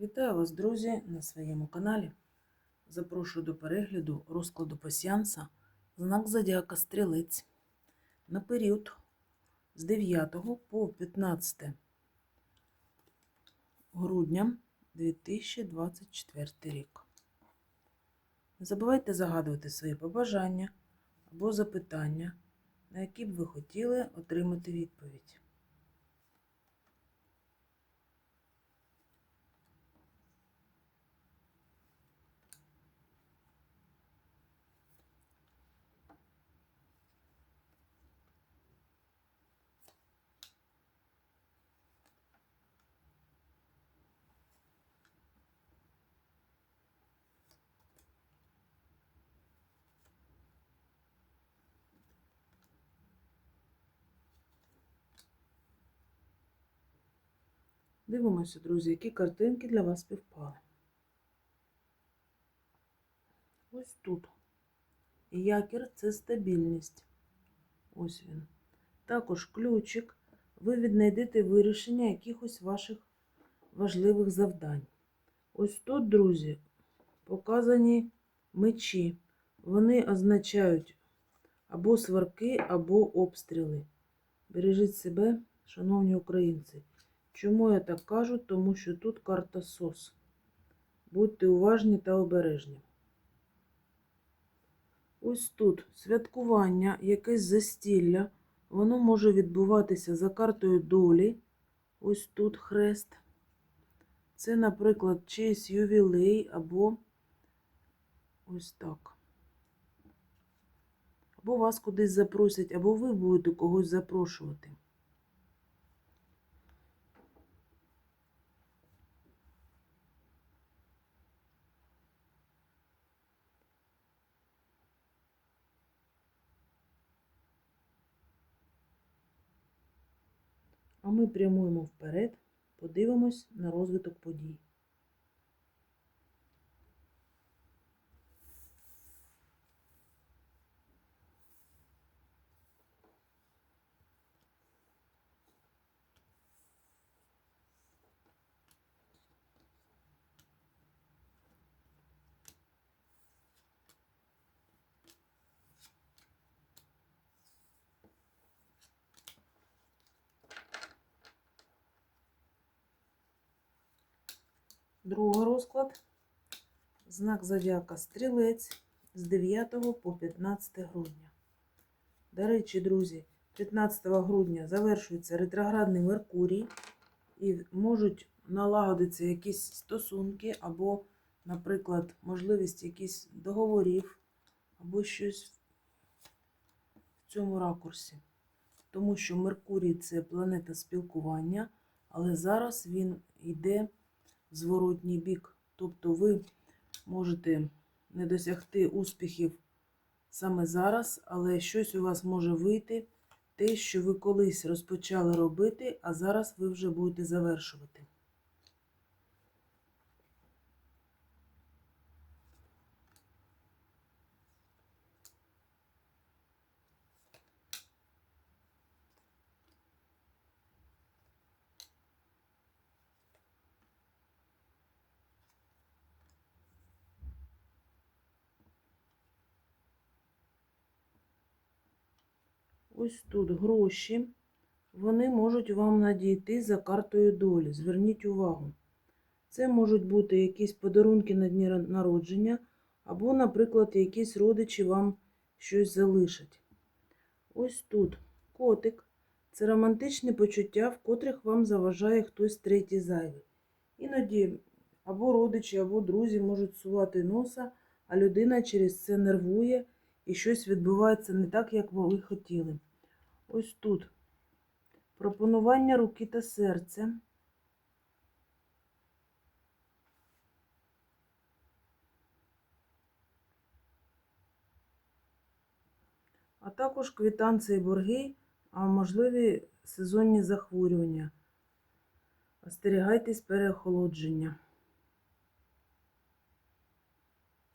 Вітаю вас, друзі, на своєму каналі. Запрошую до перегляду розкладу пасіанса знак Зодіака Стрілець на період з 9 по 15 грудня 2024 рік. Не забувайте загадувати свої побажання або запитання, на які б ви хотіли отримати відповідь. Дивимося, друзі, які картинки для вас співпали. Ось тут. Якір це стабільність. Ось він. Також ключик. Ви віднайдете вирішення якихось ваших важливих завдань. Ось тут, друзі, показані мечі. Вони означають або сварки, або обстріли. Бережіть себе, шановні українці. Чому я так кажу? Тому що тут карта СОС. Будьте уважні та обережні. Ось тут святкування, якесь застілля. Воно може відбуватися за картою долі. Ось тут хрест. Це, наприклад, чийсь ювілей або ось так. Або вас кудись запросять, або ви будете когось запрошувати. А ми прямуємо вперед, подивимось на розвиток подій. Другий розклад. Знак зодіака Стрілець з 9 по 15 грудня. До речі, друзі, 15 грудня завершується ретроградний Меркурій і можуть налагодитися якісь стосунки, або, наприклад, можливість якихось договорів, або щось в цьому ракурсі. Тому що Меркурій це планета спілкування, але зараз він йде зворотній бік. Тобто ви можете не досягти успіхів саме зараз, але щось у вас може вийти, те, що ви колись розпочали робити, а зараз ви вже будете завершувати. Ось тут гроші, вони можуть вам надійти за картою долі. Зверніть увагу. Це можуть бути якісь подарунки на дні народження, або, наприклад, якісь родичі вам щось залишать. Ось тут котик. Це романтичні почуття, в котрих вам заважає хтось третій зайвий. Іноді або родичі, або друзі можуть сувати носа, а людина через це нервує і щось відбувається не так, як ви хотіли. Ось тут пропонування руки та серця. А також квитанції борги, а можливі сезонні захворювання. Остерігайтесь переохолодження.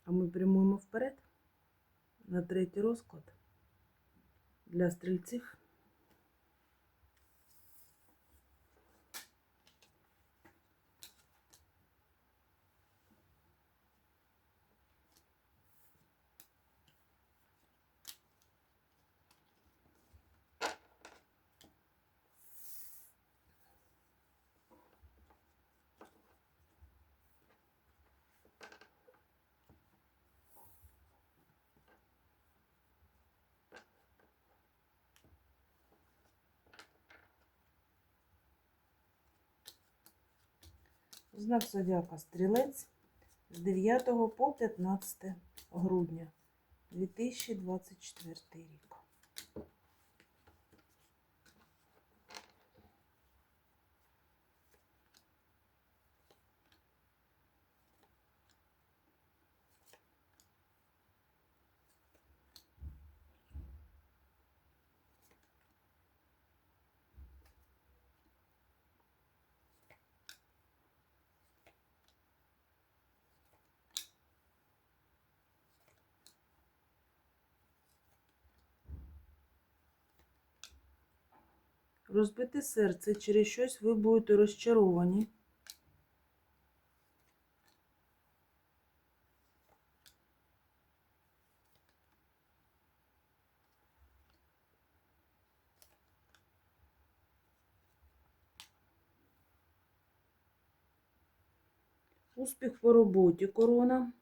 А ми прямуємо вперед на третій розклад для стрільців. Знак зодіака Стрілець з 9 по 15 грудня 2024 рік. Розбите серце через щось ви будете розчаровані. Успіх по роботі корона.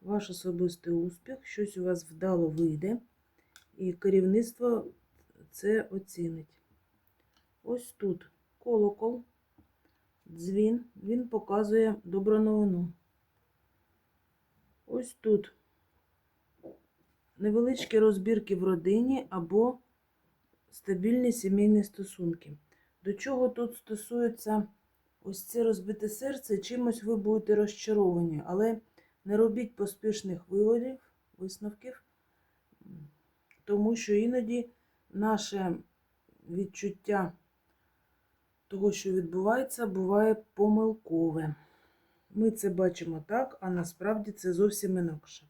Ваш особистий успіх, щось у вас вдало вийде, і керівництво це оцінить. Ось тут колокол, дзвін, він показує добру новину. Ось тут невеличкі розбірки в родині або стабільні сімейні стосунки. До чого тут стосується ось це розбите серце, чимось ви будете розчаровані, але не робіть поспішних виводів, висновків, тому що іноді наше відчуття того, що відбувається, буває помилкове. Ми це бачимо так, а насправді це зовсім інакше.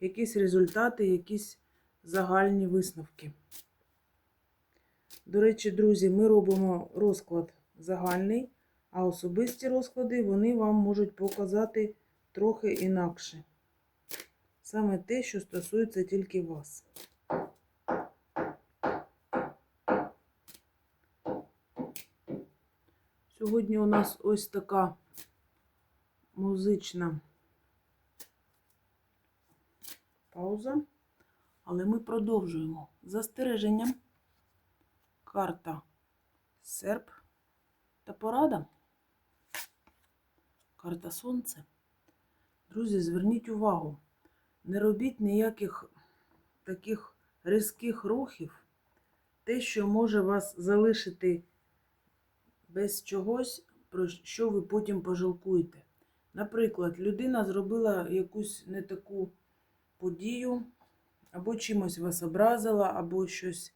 Якісь результати, якісь загальні висновки. До речі, друзі, ми робимо розклад загальний, а особисті розклади вони вам можуть показати трохи інакше. Саме те, що стосується тільки вас. Сьогодні у нас ось така музична пауза, але ми продовжуємо. Застереженням карта серп та порада. Карта Сонце. Друзі, зверніть увагу, не робіть ніяких таких різких рухів, те, що може вас залишити без чогось, про що ви потім пожалкуєте. Наприклад, людина зробила якусь не таку подію, або чимось вас образила, або щось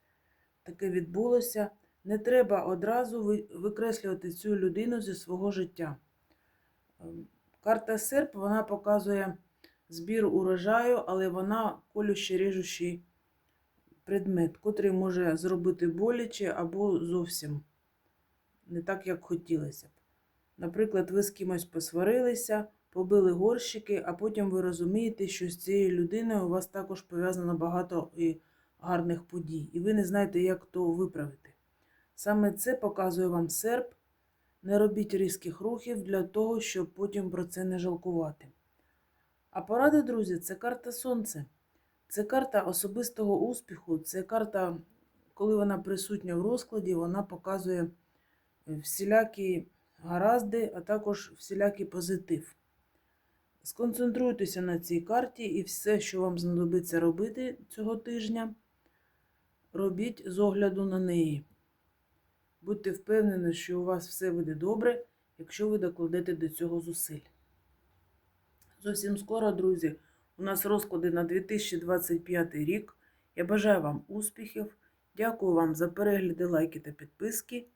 таке відбулося. Не треба одразу викреслювати цю людину зі свого життя. Ем, Карта серп вона показує збір урожаю, але вона колюще ріжущий предмет, котрий може зробити боляче або зовсім не так, як хотілося б. Наприклад, ви з кимось посварилися, побили горщики, а потім ви розумієте, що з цією людиною у вас також пов'язано багато і гарних подій, і ви не знаєте, як то виправити. Саме це показує вам серп. Не робіть різких рухів для того, щоб потім про це не жалкувати. А порада, друзі, це карта Сонце. Це карта особистого успіху, це карта, коли вона присутня в розкладі, вона показує всілякі гаразди, а також всілякий позитив. Сконцентруйтеся на цій карті і все, що вам знадобиться робити цього тижня, робіть з огляду на неї. Будьте впевнені, що у вас все буде добре, якщо ви докладете до цього зусиль. Зовсім скоро, друзі, у нас розклади на 2025 рік. Я бажаю вам успіхів. Дякую вам за перегляди, лайки та підписки.